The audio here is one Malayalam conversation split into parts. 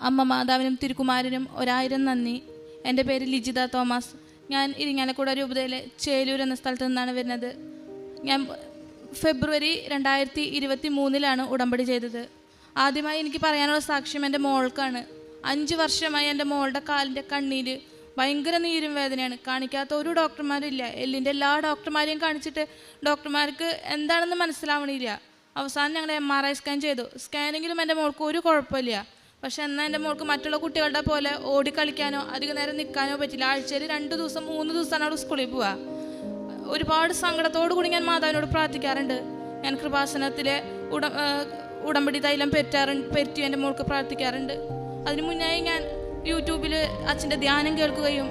അമ്മ മാതാവിനും തിരുക്കുമാരനും ഒരായിരം നന്ദി. എന്റെ പേര് ലിജിത തോമസ്. ഞാൻ ഇരിങ്ങാലക്കുട രൂപതയിലെ ചേലൂർ എന്ന സ്ഥലത്ത് നിന്നാണ് വരുന്നത്. ഞാൻ ഫെബ്രുവരി രണ്ടായിരത്തി ഇരുപത്തി മൂന്നിലാണ് ഉടമ്പടി ചെയ്തത്. ആദ്യമായി എനിക്ക് പറയാനുള്ള സാക്ഷ്യം എന്റെ മോൾക്കാണ്. അഞ്ച് വർഷമായി എന്റെ മോളുടെ കാലിന്റെ കണ്ണീര് ഭയങ്കര നീരും വേദനയാണ്. കാണിക്കാത്ത ഒരു ഡോക്ടർമാരും ഇല്ല. എല്ലിന്റെ എല്ലാ ഡോക്ടർമാരെയും കാണിച്ചിട്ട് ഡോക്ടർമാർക്ക് എന്താണെന്ന് മനസ്സിലാവണില്ല. അവസാനം ഞങ്ങൾ എം ആർ ഐ സ്കാൻ ചെയ്തു. സ്കാനിങ്ങിലും എന്റെ മോൾക്ക് ഒരു കുഴപ്പമില്ല. പക്ഷെ എന്നാൽ എന്റെ മോൾക്ക് മറ്റുള്ള കുട്ടികളുടെ പോലെ ഓടിക്കളിക്കാനോ അധിക നേരം നിൽക്കാനോ പറ്റില്ല. ആഴ്ചയിൽ രണ്ട് ദിവസം മൂന്ന് ദിവസമാണ് അവൾ സ്കൂളിൽ പോവുക. ഒരുപാട് സങ്കടത്തോടു കൂടി ഞാൻ മാതാവിനോട് പ്രാർത്ഥിക്കാറുണ്ട്. ഞാൻ കൃപാസനത്തിലെ ഉട ഉടമ്പടി തൈലം പെറ്റാറുണ്ട് പെറ്റി എന്റെ മോൾക്ക് പ്രാർത്ഥിക്കാറുണ്ട്. അതിനു മുന്നായി ഞാൻ യൂട്യൂബിൽ അച്ഛന്റെ ധ്യാനം കേൾക്കുകയും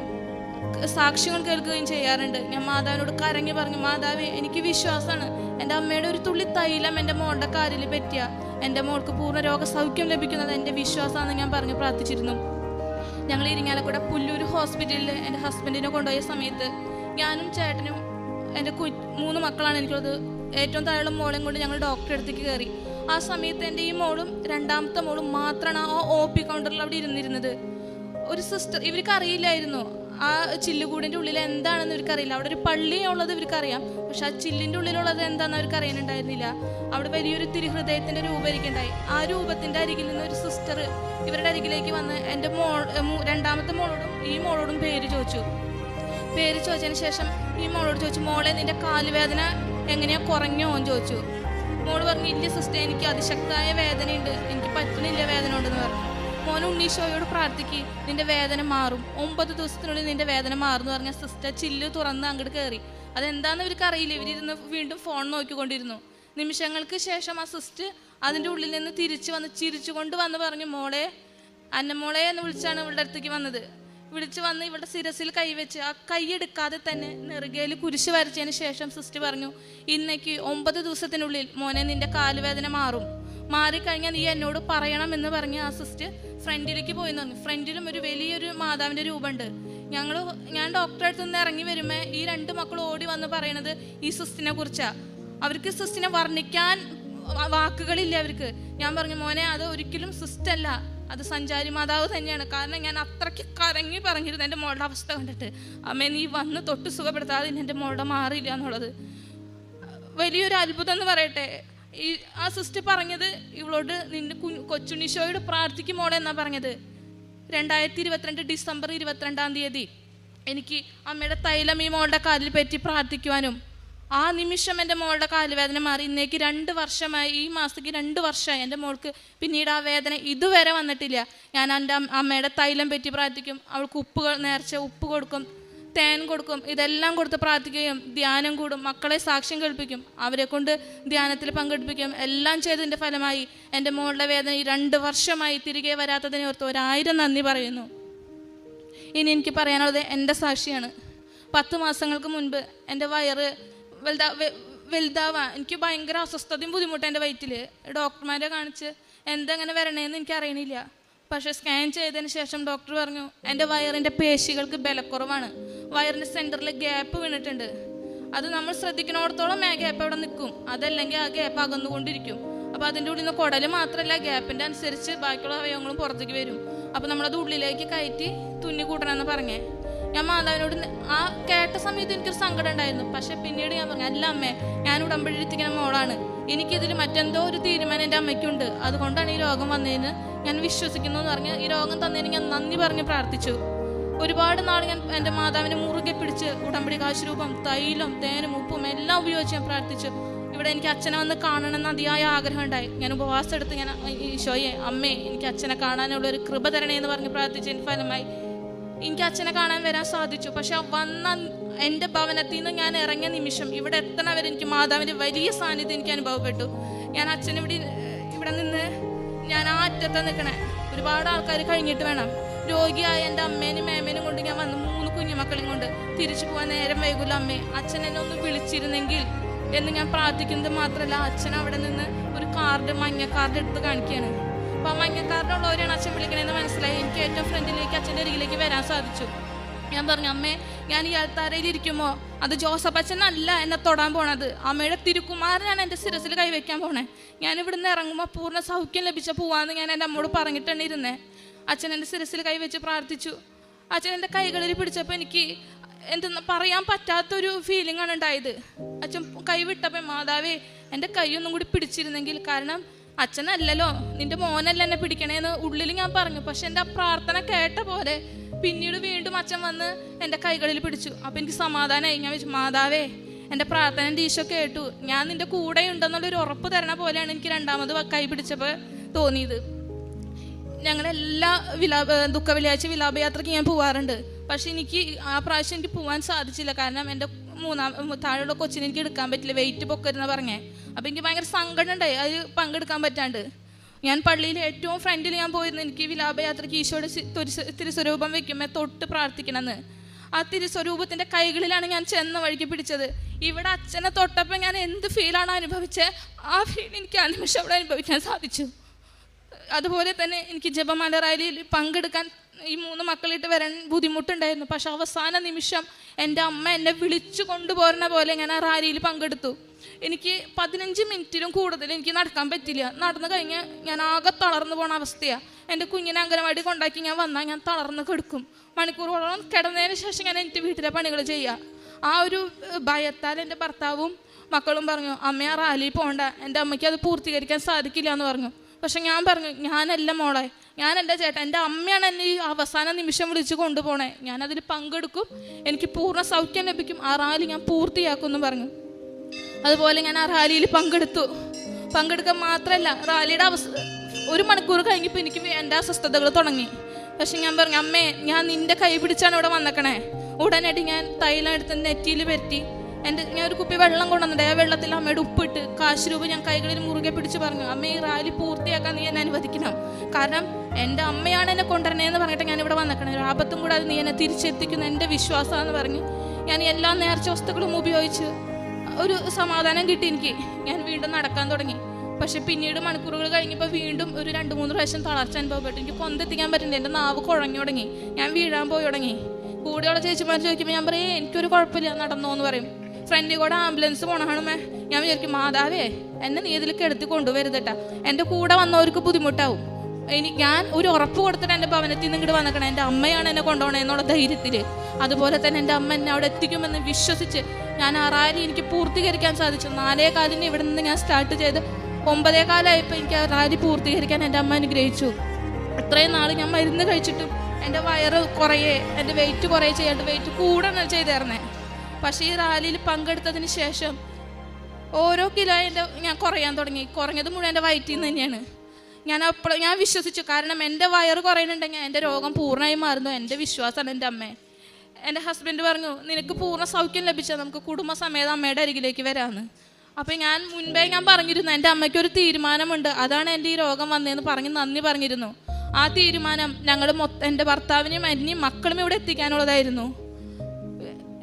സാക്ഷ്യങ്ങൾ കേൾക്കുകയും ചെയ്യാറുണ്ട്. ഞാൻ മാതാവിനോട് കരങ്ങി പറഞ്ഞു മാതാവ് എനിക്ക് വിശ്വാസമാണ്. എന്റെ അമ്മയുടെ ഒരു തുള്ളി തൈലം എന്റെ മോളുടെ കാലിൽ പറ്റിയ എന്റെ മോൾക്ക് പൂർണ രോഗസൗഖ്യം ലഭിക്കുന്നത് എന്റെ വിശ്വാസമാണെന്ന് ഞാൻ പറഞ്ഞ് പ്രാർത്ഥിച്ചിരുന്നു. ഞങ്ങൾ ഇരിങ്ങാലക്കുട പുല്ലൂർ ഹോസ്പിറ്റലിൽ എന്റെ ഹസ്ബൻഡിനെ കൊണ്ടുപോയ സമയത്ത് ഞാനും ചേട്ടനും എന്റെ കു മൂന്ന് മക്കളാണ് എനിക്കുള്ളത്. ഏറ്റവും താഴെയുള്ള മോളെയും കൊണ്ട് ഞങ്ങൾ ഡോക്ടറെ അടുത്തേക്ക് കയറി. ആ സമയത്ത് എന്റെ ഈ മോളും രണ്ടാമത്തെ മോളും മാത്രമാണ് ആ ഒ പി കൗണ്ടറിൽ അവിടെ ഇരുന്നിരുന്നത്. ഒരു സിസ്റ്റർ ഇവർക്ക് അറിയില്ലായിരുന്നു. ആ ചില്ലുകൂടിന്റെ ഉള്ളിൽ എന്താണെന്ന് ഇവർക്കറിയില്ല. അവിടെ ഒരു പള്ളി ഉള്ളത് ഇവർക്ക് പക്ഷെ ആ ചില്ലിന്റെ ഉള്ളിലുള്ളത് എന്താണെന്ന് അവർക്ക് അറിയാനുണ്ടായിരുന്നില്ല അവിടെ വലിയൊരു തിരുഹൃദയത്തിന്റെ രൂപം ഇരിക്കണ്ടായി ആ രൂപത്തിന്റെ അരികിൽ നിന്ന് ഒരു സിസ്റ്റർ ഇവരുടെ അരികിലേക്ക് വന്ന് എന്റെ മോൾ രണ്ടാമത്തെ മോളോടും ഈ മോളോടും പേര് ചോദിച്ചു. പേര് ചോദിച്ചതിന് ശേഷം ഈ മോളോട് ചോദിച്ചു മോളെ നിന്റെ കാലുവേദന എങ്ങനെയാ കുറഞ്ഞോ? എന്ന് ചോദിച്ചു. മോൾ പറഞ്ഞു ഇല്ല സിസ്റ്റർ എനിക്ക് അതിശക്തമായ വേദനയുണ്ട്. എനിക്ക് പറ്റുന്നില്ല വേദന ഉണ്ടെന്ന് പറഞ്ഞു. മോൻ ഉണ്ണീശോയോട് പ്രാർത്ഥിക്ക്. നിന്റെ വേദന മാറും. ഒമ്പത് ദിവസത്തിനുള്ളിൽ നിന്റെ വേദന മാറും എന്ന് പറഞ്ഞ സിസ്റ്റർ ചില്ല് തുറന്ന് അങ്ങോട്ട് കയറി അതെന്താന്ന് ഇവർക്ക് അറിയില്ല. ഇവരിരുന്ന് വീണ്ടും ഫോൺ നോക്കിക്കൊണ്ടിരുന്നു. നിമിഷങ്ങൾക്ക് ശേഷം ആ സിസ്റ്റർ അതിന്റെ ഉള്ളിൽ നിന്ന് തിരിച്ചു വന്ന് ചിരിച്ചുകൊണ്ട് വന്ന് പറഞ്ഞു മോളെ അന്നമോളെ എന്ന് വിളിച്ചാണ് ഇവളുടെ അടുത്തേക്ക് വന്നത്. വിളിച്ചു വന്ന് ഇവളുടെ ശിരസിൽ കൈവച്ച് ആ കൈ എടുക്കാതെ തന്നെ നെറുകയിൽ കുരിശ് വരച്ചതിന് ശേഷം സിസ്റ്റർ പറഞ്ഞു ഇന്നേക്ക് ഒമ്പത് ദിവസത്തിനുള്ളിൽ മോനെ നിന്റെ കാലുവേദന മാറും. മാറിക്കഴിഞ്ഞാൽ നീ എന്നോട് പറയണം എന്ന് പറഞ്ഞ് ആ സിസ്റ്റർ ഫ്രണ്ടിലേക്ക് പോയി പറഞ്ഞു ഫ്രണ്ടിലും ഒരു വലിയൊരു മാതാവിന്റെ രൂപമുണ്ട്. ഞങ്ങൾ ഞാൻ ഡോക്ടറെ അടുത്ത് നിന്ന് ഇറങ്ങി വരുമ്പോൾ ഈ രണ്ട് മക്കൾ ഓടി വന്ന് പറയണത് ഈ സിസ്റ്റിനെ കുറിച്ചാണ് അവർക്ക് സിസ്റ്റിനെ വർണിക്കാൻ വാക്കുകളില്ല അവർക്ക്. ഞാൻ പറഞ്ഞു മോനെ അത് ഒരിക്കലും സിസ്റ്റ് അല്ല. അത് സഞ്ചാരി മാതാവ് തന്നെയാണ്. കാരണം ഞാൻ അത്രയ്ക്ക് കരങ്ങി പറഞ്ഞിരുന്നു എന്റെ മോളുടെ അവസ്ഥ കണ്ടിട്ട്. അമ്മേ നീ വന്ന് തൊട്ട് സുഖപ്പെടുത്താതെ എന്റെ മോളുടെ മാറിയില്ല എന്നുള്ളത്. വലിയൊരു അത്ഭുതം എന്ന് പറയട്ടെ. ഈ ആ സിസ്റ്റർ പറഞ്ഞത് ഇവളോട് നിന്റെ കൊച്ചുണിഷോയോട് കൊച്ചുണ്ണിശോയോട് പ്രാർത്ഥിക്കും മോളെ എന്നാ പറഞ്ഞത്. രണ്ടായിരത്തി ഇരുപത്തിരണ്ട് ഡിസംബർ ഇരുപത്തിരണ്ടാം തീയതി എനിക്ക് അമ്മയുടെ തൈലം ഈ മോളുടെ കാലിൽ പറ്റി പ്രാർത്ഥിക്കുവാനും ആ നിമിഷം എന്റെ മോളുടെ കാലുവേദന മാറി. ഇന്നേക്ക് രണ്ട് വർഷമായി ഈ മാസത്തേക്ക് രണ്ട് വർഷമായി എന്റെ മോൾക്ക് പിന്നീട് ആ വേദന ഇതുവരെ വന്നിട്ടില്ല. ഞാൻ എന്റെ അമ്മയുടെ തൈലം പറ്റി പ്രാർത്ഥിക്കും അവൾക്ക് ഉപ്പ് നേർച്ച ഉപ്പ് കൊടുക്കും. തേൻ കൊടുക്കും ഇതെല്ലാം കൊടുത്ത് പ്രാർത്ഥിക്കുകയും ധ്യാനം കൂടും മക്കളെ സാക്ഷ്യം കേൾപ്പിക്കും അവരെ കൊണ്ട് ധ്യാനത്തിൽ പങ്കെടുപ്പിക്കും എല്ലാം ചെയ്തതിന്റെ ഫലമായി എന്റെ മോളുടെ വേദന ഈ രണ്ട് വർഷമായി തിരികെ വരാത്തതിനെ ഓർത്ത് ഒരായിരം നന്ദി പറയുന്നു. ഇനി എനിക്ക് പറയാനുള്ളത് എന്റെ സാക്ഷിയാണ്. പത്ത് മാസങ്ങൾക്ക് മുൻപ് എന്റെ വയറ് വലുതാ വലുതാവാ എനിക്ക് ഭയങ്കര അസ്വസ്ഥതയും ബുദ്ധിമുട്ടും എന്റെ വയറ്റിൽ ഡോക്ടർമാരെ കാണിച്ച് എന്തെങ്ങനെ വരണേന്ന് എനിക്ക് അറിയണില്ല പക്ഷേ സ്കാൻ ചെയ്തതിന് ശേഷം ഡോക്ടർ പറഞ്ഞു എന്റെ വയറിന്റെ പേശികൾക്ക് ബലക്കുറവാണ്. വയറിന്റെ സെന്ററിൽ ഗ്യാപ്പ് വീണിട്ടുണ്ട്. അത് നമ്മൾ ശ്രദ്ധിക്കുന്നിടത്തോളം ആ ഗ്യാപ്പ് അവിടെ നിൽക്കും. അതല്ലെങ്കിൽ ആ ഗ്യാപ്പ് അകന്നുകൊണ്ടിരിക്കും. അപ്പോൾ അതിന്റെ ഉള്ളിൽ നിന്ന് കുടൽ മാത്രമല്ല ഗ്യാപ്പിന്റെ അനുസരിച്ച് ബാക്കിയുള്ള അവയവങ്ങളും പുറത്തേക്ക് വരും. അപ്പോൾ നമ്മളത് ഉള്ളിലേക്ക് കയറ്റി തുന്നി കൂട്ടണമെന്ന് പറഞ്ഞേ. ഞാൻ മാതാവിനോട് ആ കേട്ട സമയത്ത് എനിക്കൊരു സങ്കടം ഉണ്ടായിരുന്നു. പക്ഷെ പിന്നീട് ഞാൻ പറഞ്ഞു അല്ല അമ്മേ ഞാൻ ഉടമ്പടിയിരിക്കുന്ന മോളാണ്. എനിക്കിതിൽ മറ്റെന്തോ ഒരു തീരുമാനം എന്റെ അമ്മയ്ക്കുണ്ട്. അതുകൊണ്ടാണ് ഈ രോഗം വന്നതിന് ഞാൻ വിശ്വസിക്കുന്നു എന്ന് പറഞ്ഞ് ഈ രോഗം തന്നതിന് ഞാൻ നന്ദി പറഞ്ഞ് പ്രാർത്ഥിച്ചു. ഒരുപാട് നാൾ ഞാൻ എന്റെ മാതാവിനെ മുറുകെ പിടിച്ച് ഉടമ്പടി കാശുരൂപം തൈലം തേനും ഉപ്പും എല്ലാം ഉപയോഗിച്ച് ഞാൻ പ്രാർത്ഥിച്ചു. ഇവിടെ എനിക്ക് അച്ഛനെ വന്ന് കാണണമെന്ന് അതിയായ ആഗ്രഹം ഉണ്ടായി ഞാൻ ഉപവാസം എടുത്ത് ഞാൻ ഈശോയെ അമ്മേ എനിക്ക് അച്ഛനെ കാണാനുള്ള ഒരു കൃപ തരണേ എന്ന് പറഞ്ഞ് പ്രാർത്ഥിച്ചതിന് ഫലമായി. എനിക്ക് അച്ഛനെ കാണാൻ വരാൻ സാധിച്ചു. പക്ഷെ വന്ന എന്റെ ഭവനത്തിൽ നിന്ന് ഞാൻ ഇറങ്ങിയ നിമിഷം ഇവിടെ എത്തണവരെ എനിക്ക് മാതാവിന്റെ വലിയ സാന്നിധ്യം എനിക്ക് അനുഭവപ്പെട്ടു. ഞാൻ അച്ഛൻ ഇവിടെ ഇവിടെ നിന്ന് ഞാൻ ആ അറ്റത്ത് നിൽക്കണേ ഒരുപാട് ആൾക്കാർ കഴിഞ്ഞിട്ട് വേണം. രോഗിയായ എന്റെ അമ്മേനും മേമേനും കൊണ്ട് ഞാൻ വന്ന് മൂന്ന് കുഞ്ഞു കുഞ്ഞുമക്കളെയും കൊണ്ട് തിരിച്ചു പോകാൻ നേരം വൈകുല്ല അമ്മേ. അച്ഛൻ എന്നെ ഒന്ന് വിളിച്ചിരുന്നെങ്കിൽ എന്ന് ഞാൻ പ്രാർത്ഥിക്കുന്നത് മാത്രമല്ല അച്ഛൻ അവിടെ നിന്ന് ഒരു കാർഡ് മഞ്ഞ കാർഡ് എടുത്ത് കാണിക്കുകയാണ് അപ്പോൾ ആ മഞ്ഞ അച്ഛൻ വിളിക്കണമെന്ന് മനസ്സിലായി. എനിക്ക് ഏറ്റവും ഫ്രണ്ടിലേക്ക് അച്ഛന്റെ അരികിലേക്ക് വരാൻ സാധിച്ചു. ഞാൻ പറഞ്ഞു അമ്മേ ഞാൻ ഈ അൽത്താരയിൽ ഇരിക്കുമ്പോൾ അത് ജോസഫ് അച്ഛൻ അല്ല എന്നെ തൊടാൻ പോണത്. അമ്മയുടെ തിരുക്കുമാരനാണ് എന്റെ ശിരസിൽ കൈവയ്ക്കാൻ പോണേ. ഞാൻ ഇവിടുന്ന് ഇറങ്ങുമ്പോൾ പൂർണ സൗഖ്യം ലഭിച്ച പോവാന്ന് ഞാൻ എന്റെ അമ്മോട് പറഞ്ഞിട്ടാണ് ഇരുന്നേ. അച്ഛൻ എന്റെ ശിരസിൽ കൈവച്ച് പ്രാർത്ഥിച്ചു. അച്ഛൻ എന്റെ കൈകളിൽ പിടിച്ചപ്പോൾ എനിക്ക് എന്തെന്ന് പറയാൻ പറ്റാത്തൊരു ഫീലിംഗ് ആണ് ഉണ്ടായത്. അച്ഛൻ കൈവിട്ടപ്പോൾ മാതാവേ എന്റെ കൈയൊന്നും കൂടി പിടിച്ചിരുന്നെങ്കിൽ കാരണം അച്ഛനല്ലല്ലോ നിന്റെ മോനല്ല എന്നെ പിടിക്കണേന്ന് ഉള്ളിൽ ഞാൻ പറഞ്ഞു. പക്ഷെ എന്റെ ആ പ്രാർത്ഥന കേട്ട പോലെ പിന്നീട് വീണ്ടും അച്ഛൻ വന്ന് എന്റെ കൈകളിൽ പിടിച്ചു. അപ്പം എനിക്ക് സമാധാനമായി ഞാൻ വെച്ചു മാതാവേ എന്റെ പ്രാർത്ഥന എന്റെ ഈശോ കേട്ടു. ഞാൻ നിന്റെ കൂടെ ഉണ്ടെന്നുള്ളൊരു ഉറപ്പ് തരണ പോലെയാണ് എനിക്ക് രണ്ടാമത് കൈ പിടിച്ചപ്പോൾ തോന്നിയത്. ഞങ്ങളെല്ലാ വിലാപ ദുഃഖ വെള്ളിയാഴ്ച വിലാപയാത്രയ്ക്ക് ഞാൻ പോവാറുണ്ട്. പക്ഷെ എനിക്ക് ആ പ്രാവശ്യം എനിക്ക് പോവാൻ സാധിച്ചില്ല. കാരണം എന്റെ മൂന്നാം താഴെയുള്ള കൊച്ചിനെ എനിക്ക് എടുക്കാൻ പറ്റില്ല. വെയിറ്റ് പൊക്കരുന്ന പറഞ്ഞേ. അപ്പം എനിക്ക് ഭയങ്കര സങ്കടം ഉണ്ടായി അത് പങ്കെടുക്കാൻ പറ്റാണ്ട്. ഞാൻ പള്ളിയിൽ ഏറ്റവും ഫ്രണ്ടിൽ ഞാൻ പോയിരുന്നു. എനിക്ക് വിലാപയാത്രയ്ക്ക് ഈശോയുടെ തിരുസ്വരൂപം വെക്കുമ്പോൾ തൊട്ട് പ്രാർത്ഥിക്കണമെന്ന്. ആ തിരുസ്വരൂപത്തിന്റെ കൈകളിലാണ് ഞാൻ ചെന്ന വഴിക്ക് പിടിച്ചത്. ഇവിടെ അച്ഛനെ തൊട്ടപ്പോൾ ഞാൻ എന്ത് ഫീലാണ് അനുഭവിച്ചത് ആ ഫീൽ എനിക്ക് ആ നിമിഷം അവിടെ അനുഭവിക്കാൻ സാധിച്ചു. അതുപോലെ തന്നെ എനിക്ക് ജപമാല റാലിയിൽ പങ്കെടുക്കാൻ ഈ മൂന്ന് മക്കളിട്ട് വരാൻ ബുദ്ധിമുട്ടുണ്ടായിരുന്നു. പക്ഷെ അവസാന നിമിഷം എന്റെ അമ്മ എന്നെ വിളിച്ചു കൊണ്ടുപോരുന്ന പോലെ ഞാൻ ആ റാലിയിൽ പങ്കെടുത്തു. എനിക്ക് പതിനഞ്ച് മിനിറ്റിലും കൂടുതൽ എനിക്ക് നടക്കാൻ പറ്റില്ല. നടന്നു കഴിഞ്ഞ് ഞാൻ ആകെ തളർന്നു പോണ അവസ്ഥയാണ് എന്റെ കുഞ്ഞിനെ അംഗനവാടി കൊണ്ടാക്കി ഞാൻ വന്നാൽ ഞാൻ തളർന്ന് കിടക്കും. മണിക്കൂറുകളോളം കിടന്നതിന് ശേഷം ഞാൻ എന്റെ വീട്ടിലെ പണികൾ ചെയ്യുക ആ ഒരു ഭയത്താൽ എന്റെ ഭർത്താവും മക്കളും പറഞ്ഞു അമ്മയാ ആ റാലിയിൽ പോകണ്ട എന്റെ അമ്മയ്ക്ക് അത് പൂർത്തീകരിക്കാൻ സാധിക്കില്ല എന്ന് പറഞ്ഞു. പക്ഷെ ഞാൻ പറഞ്ഞു ഞാനല്ല മോളെ ഞാൻ എന്റെ ചേട്ടൻ. എന്റെ അമ്മയാണ് എന്നെ ഈ അവസാന നിമിഷം വിളിച്ച് കൊണ്ടുപോണേ. ഞാനതിൽ പങ്കെടുക്കും. എനിക്ക് പൂർണ സൗഖ്യം ലഭിക്കും. ആ റാലി ഞാൻ പൂർത്തിയാക്കും എന്ന് പറഞ്ഞു. അതുപോലെ ഞാൻ ആ റാലിയിൽ പങ്കെടുത്തു. പങ്കെടുക്കാൻ മാത്രമല്ല റാലിയുടെ അവസ്ഥ ഒരു മണിക്കൂർ കഴിഞ്ഞപ്പോൾ എനിക്ക് എന്റെ അസ്വസ്ഥതകൾ തുടങ്ങി. പക്ഷെ ഞാൻ പറഞ്ഞു അമ്മേ ഞാൻ നിന്റെ കൈ പിടിച്ചാണ് ഇവിടെ വന്നേക്കണേ. ഉടനടി ഞാൻ തൈലം എടുത്ത് നെറ്റിയിൽ പറ്റി എന്റെ ഞാൻ ഒരു കുപ്പി വെള്ളം കൊണ്ടുവന്നിട്ട് ആ വെള്ളത്തിൽ അമ്മയുടെ ഉപ്പിട്ട് കാശ് രൂപ ഞാൻ കൈകളിൽ മുറുകെ പിടിച്ച് പറഞ്ഞു അമ്മ ഈ റാലി പൂർത്തിയാക്കാൻ നീ എന്നെ അനുവദിക്കണം. കാരണം എന്റെ അമ്മയാണ് എന്നെ കൊണ്ടുവരണേന്ന് പറഞ്ഞിട്ട് ഞാൻ ഇവിടെ വന്നിക്കണം ഒരു ആപത്തും കൂടാതെ നീ എന്നെ തിരിച്ചെത്തിക്കുന്ന എന്റെ വിശ്വാസമാണെന്ന് പറഞ്ഞ് ഞാൻ എല്ലാ നേർച്ച വസ്തുക്കളും ഉപയോഗിച്ച് ഒരു സമാധാനം കിട്ടി എനിക്ക്. ഞാൻ വീണ്ടും നടക്കാൻ തുടങ്ങി. പക്ഷെ പിന്നീട് മണിക്കൂറുകൾ കഴിഞ്ഞപ്പോൾ വീണ്ടും ഒരു രണ്ട് മൂന്ന് പ്രാവശ്യം തളർച്ച അനുഭവപ്പെട്ടു. എനിക്ക് പൊന്തെത്തിക്കാൻ പറ്റുന്നില്ല എന്റെ നാവ് കുഴഞ്ഞു തുടങ്ങി. ഞാൻ വീഴാൻ പോയി തുടങ്ങി. കൂടെയുള്ള ചേച്ചിമാർ ചോദിക്കുമ്പോൾ ഞാൻ പറയും "ഏയ്, എനിക്കൊരു കുഴപ്പമില്ല. നടന്നോ എന്ന് പറയും. ഫ്രണ്ടിൽ കൂടെ ആംബുലൻസ് പോണാണുമേ ഞാൻ വിചാരിക്കും മാതാവേ എന്നെ നീ ഇതിലേക്ക് എടുത്തു കൊണ്ടുവരുതട്ടാ എന്റെ കൂടെ വന്നവർക്ക് ബുദ്ധിമുട്ടാവും. ഇനി ഞാൻ ഒരു ഉറപ്പ് കൊടുത്തിട്ട് എന്റെ ഭവനത്തിൽ നിന്ന് ഇങ്ങോട്ട് വന്നേക്കണം. എന്റെ അമ്മയാണ് എന്നെ കൊണ്ടുപോകണേ എന്നുള്ള ധൈര്യത്തിൽ അതുപോലെ തന്നെ എന്റെ അമ്മ എന്നെ അവിടെ എത്തിക്കുമെന്ന് വിശ്വസിച്ച് ഞാൻ ആ റാലി എനിക്ക് പൂർത്തീകരിക്കാൻ സാധിച്ചു. നാലേ കാലിന് ഇവിടെ നിന്ന് ഞാൻ സ്റ്റാർട്ട് ചെയ്ത് ഒമ്പതേ കാലമായപ്പോൾ എനിക്ക് ആ റാലി പൂർത്തീകരിക്കാൻ എന്റെ അമ്മ അനുഗ്രഹിച്ചു. ഇത്രയും നാൾ ഞാൻ മരുന്ന് കഴിച്ചിട്ടും എന്റെ വയറ് കുറയേ എന്റെ വെയിറ്റ് കുറേ ചെയ്യാണ്ട് വെയിറ്റ് കൂടണം ചെയ്തേർന്നേ. പക്ഷേ ഈ റാലിയിൽ പങ്കെടുത്തതിന് ശേഷം ഓരോ കിലോ എന്റെ ഞാൻ കുറയാൻ തുടങ്ങി. കുറഞ്ഞത് മുഴുവൻ എന്റെ വയറ്റിൽ നിന്ന് തന്നെയാണ്. ഞാൻ അപ്പോൾ ഞാൻ വിശ്വസിച്ചു. കാരണം എന്റെ വയറ് കുറയുന്നുണ്ടെങ്കിൽ എന്റെ രോഗം പൂർണമായി മാറുന്നു. എന്റെ വിശ്വാസമാണ് എന്റെ അമ്മ. എന്റെ ഹസ്ബൻഡ് പറഞ്ഞു നിനക്ക് പൂർണ സൗഖ്യം ലഭിച്ചാൽ നമുക്ക് കുടുംബസമേതം അമ്മയുടെ അരികിലേക്ക് വരാമെന്ന്. അപ്പോൾ ഞാൻ മുൻപേ ഞാൻ പറഞ്ഞിരുന്നു എന്റെ അമ്മയ്ക്ക് ഒരു തീരുമാനമുണ്ട്. അതാണ് എന്റെ ഈ രോഗം വന്നതെന്ന് പറഞ്ഞ് നന്ദി പറഞ്ഞിരുന്നു. ആ തീരുമാനം ഞങ്ങൾ മൊത്തം എന്റെ ഭർത്താവിനെയും എന്നെയും മക്കളും ഇവിടെ എത്തിക്കാനുള്ളതായിരുന്നു.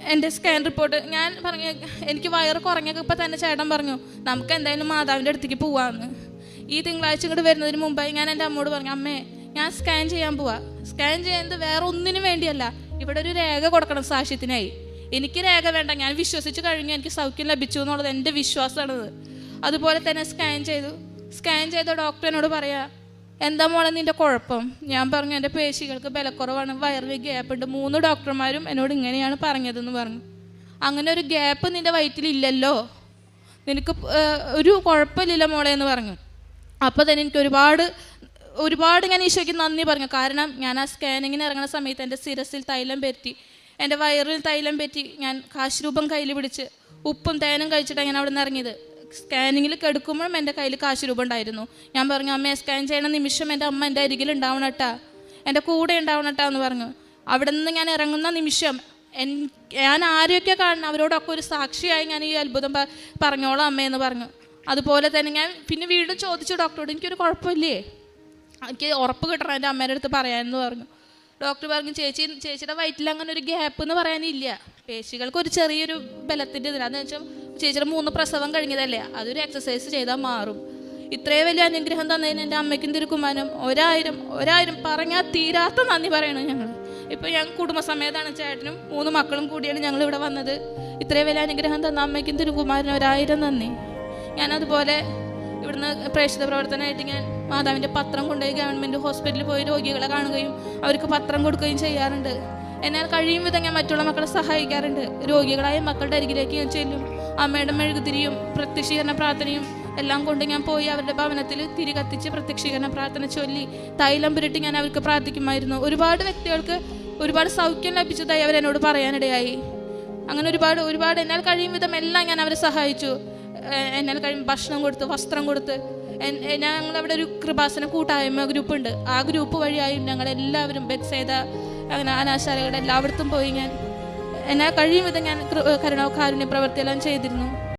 എന്റെ സ്കാൻ റിപ്പോർട്ട് ഞാൻ പറഞ്ഞു എനിക്ക് വയറ് കുറഞ്ഞപ്പോൾ തന്നെ ചേട്ടൻ പറഞ്ഞു നമുക്ക് എന്തായാലും മാതാവിന്റെ അടുത്തേക്ക് പോവാമെന്ന് ഈ തിങ്കളാഴ്ച ഇങ്ങോട്ട് വരുന്നതിന് മുമ്പായി ഞാൻ എന്റെ അമ്മോട് പറഞ്ഞു അമ്മേ ഞാൻ സ്കാൻ ചെയ്യാൻ പോവാ. സ്കാൻ ചെയ്യുന്നത് വേറെ ഒന്നിനും വേണ്ടിയല്ല. ഇവിടെ ഒരു രേഖ കൊടുക്കണം സാക്ഷ്യത്തിനായി. എനിക്ക് രേഖ വേണ്ട. ഞാൻ വിശ്വസിച്ച് കഴിഞ്ഞു. എനിക്ക് സൗഖ്യം ലഭിച്ചു എന്നുള്ളത് എന്റെ വിശ്വാസമാണത്. അതുപോലെ തന്നെ സ്കാൻ ചെയ്തു. സ്കാൻ ചെയ്ത ഡോക്ടറിനോട് പറയാം പറയാ എന്താ മോളെ നിന്റെ കുഴപ്പം? ഞാൻ പറഞ്ഞു എന്റെ പേശികൾക്ക് ബലക്കുറവാണ് വയറിൽ ഗ്യാപ്പ് ഉണ്ട്. മൂന്ന് ഡോക്ടർമാരും എന്നോട് ഇങ്ങനെയാണ് പറഞ്ഞതെന്ന് പറഞ്ഞു. അങ്ങനെ ഒരു ഗ്യാപ്പ് നിന്റെ വയറ്റിലില്ലല്ലോ? നിനക്ക് ഒരു കുഴപ്പമില്ല മോളെ എന്ന് പറഞ്ഞു. അപ്പോൾ തന്നെ എനിക്ക് ഒരുപാട് ഒരുപാട് ഞാൻ ഈശോയ്ക്ക് നന്ദി പറഞ്ഞു. കാരണം ഞാൻ ആ സ്കാനിങ്ങിന് ഇറങ്ങുന്ന സമയത്ത് എന്റെ സിരസിൽ തൈലം പറ്റി എന്റെ വയറിൽ തൈലം പറ്റി ഞാൻ കാശ് രൂപം കയ്യിൽ പിടിച്ച് ഉപ്പും തേനും കഴിച്ചിട്ടാണ് ഞാൻ അവിടെ നിന്ന് ഇറങ്ങിയത്. സ്കാനിങ്ങിൽ കെടുക്കുമ്പോഴും എന്റെ കയ്യിൽ കാശ് രൂപ ഉണ്ടായിരുന്നു ഞാൻ പറഞ്ഞു അമ്മയെ സ്കാൻ ചെയ്യണ നിമിഷം എന്റെ അമ്മ എന്റെ അരികിൽ ഉണ്ടാവണട്ടാ എന്റെ കൂടെ ഉണ്ടാവണട്ടാ എന്ന് പറഞ്ഞു. അവിടെ നിന്ന് ഞാൻ ഇറങ്ങുന്ന നിമിഷം ഞാൻ ആരെയൊക്കെ കാണണം അവരോടൊക്കെ ഒരു സാക്ഷിയായി ഞാൻ ഈ അത്ഭുതം പറഞ്ഞോളാം അമ്മയെന്ന് പറഞ്ഞു. അതുപോലെ തന്നെ ഞാൻ പിന്നെ വീണ്ടും ചോദിച്ചു ഡോക്ടറോട് എനിക്കൊരു കുഴപ്പമില്ലേ? എനിക്ക് ഉറപ്പ് കിട്ടണം എന്റെ അമ്മേന്റെ അടുത്ത് പറയാമെന്ന് പറഞ്ഞു. ഡോക്ടർ പറഞ്ഞു ചേച്ചി ചേച്ചിയുടെ വയറ്റിൽ അങ്ങനെ ഒരു ഗ്യാപ്പ് എന്ന് പറയാനില്ല. പേശികൾക്ക് ഒരു ചെറിയൊരു ബലത്തിന്റെ ഇതിലാന്ന് വെച്ചാൽ ചേച്ചിയുടെ മൂന്ന് പ്രസവം കഴിഞ്ഞതല്ലേ? അതൊരു എക്സസൈസ് ചെയ്താൽ മാറും. ഇത്രയും വലിയ അനുഗ്രഹം തന്നതിന് എന്റെ അമ്മയ്ക്കും തിരുക്കുമാനും ഒരായിരം ഒരായിരം പറഞ്ഞാൽ തീരാത്ത നന്ദി പറയണം ഞങ്ങൾ ഇപ്പോൾ ഞങ്ങൾ കുടുംബസമേതാണ് ചേട്ടനും മൂന്ന് മക്കളും കൂടിയാണ് ഞങ്ങൾ ഇവിടെ വന്നത്. ഇത്രയും വലിയ അനുഗ്രഹം തന്ന അമ്മയ്ക്കും തിരുക്കുമാരനും ഒരായിരം നന്ദി. ഞാനതുപോലെ ഇവിടുന്ന് പ്രേക്ഷിത പ്രവർത്തനമായിട്ട് ഞാൻ മാതാവിന്റെ പത്രം കൊണ്ടുപോയി ഗവൺമെന്റ് ഹോസ്പിറ്റലിൽ പോയി രോഗികളെ കാണുകയും അവർക്ക് പത്രം കൊടുക്കുകയും ചെയ്യാറുണ്ട്. എന്നാൽ കഴിയും വിധം ഞാൻ മറ്റുള്ള മക്കളെ സഹായിക്കാറുണ്ട്. രോഗികളായ മക്കളുടെ അരികിലേക്ക് ഞാൻ ചെല്ലും. അമ്മയുടെ മെഴുകുതിരിയും പ്രത്യക്ഷീകരണ പ്രാർത്ഥനയും എല്ലാം കൊണ്ട് ഞാൻ പോയി അവരുടെ ഭവനത്തിൽ തിരി കത്തിച്ച് പ്രത്യക്ഷീകരണ പ്രാർത്ഥന ചൊല്ലി തൈലം പുരട്ടി ഞാൻ അവർക്ക് പ്രാർത്ഥിക്കുമായിരുന്നു. ഒരുപാട് വ്യക്തികൾക്ക് ഒരുപാട് സൗഖ്യം ലഭിച്ചതായി അവർ അവരെന്നോട് പറയാനിടയായി. അങ്ങനെ ഒരുപാട് ഒരുപാട് എന്നാൽ കഴിയും വിധം എല്ലാം ഞാൻ അവരെ സഹായിച്ചു. എന്നാൽ കഴിയും ഭക്ഷണം കൊടുത്ത് വസ്ത്രം കൊടുത്ത്. ഞങ്ങളവിടെ ഒരു കൃപാസന കൂട്ടായ്മ ഗ്രൂപ്പ് ഉണ്ട്. ആ ഗ്രൂപ്പ് വഴിയായും ഞങ്ങളെല്ലാവരും ബെത്സേത അങ്ങനെ അനാശാലകളുടെ എല്ലായിടത്തും പോയി ഞാൻ എന്നാൽ കഴിയും വിധം ഞാൻ കരുണ കാരുണ്യ പ്രവർത്തിയെല്ലാം ചെയ്തിരുന്നു.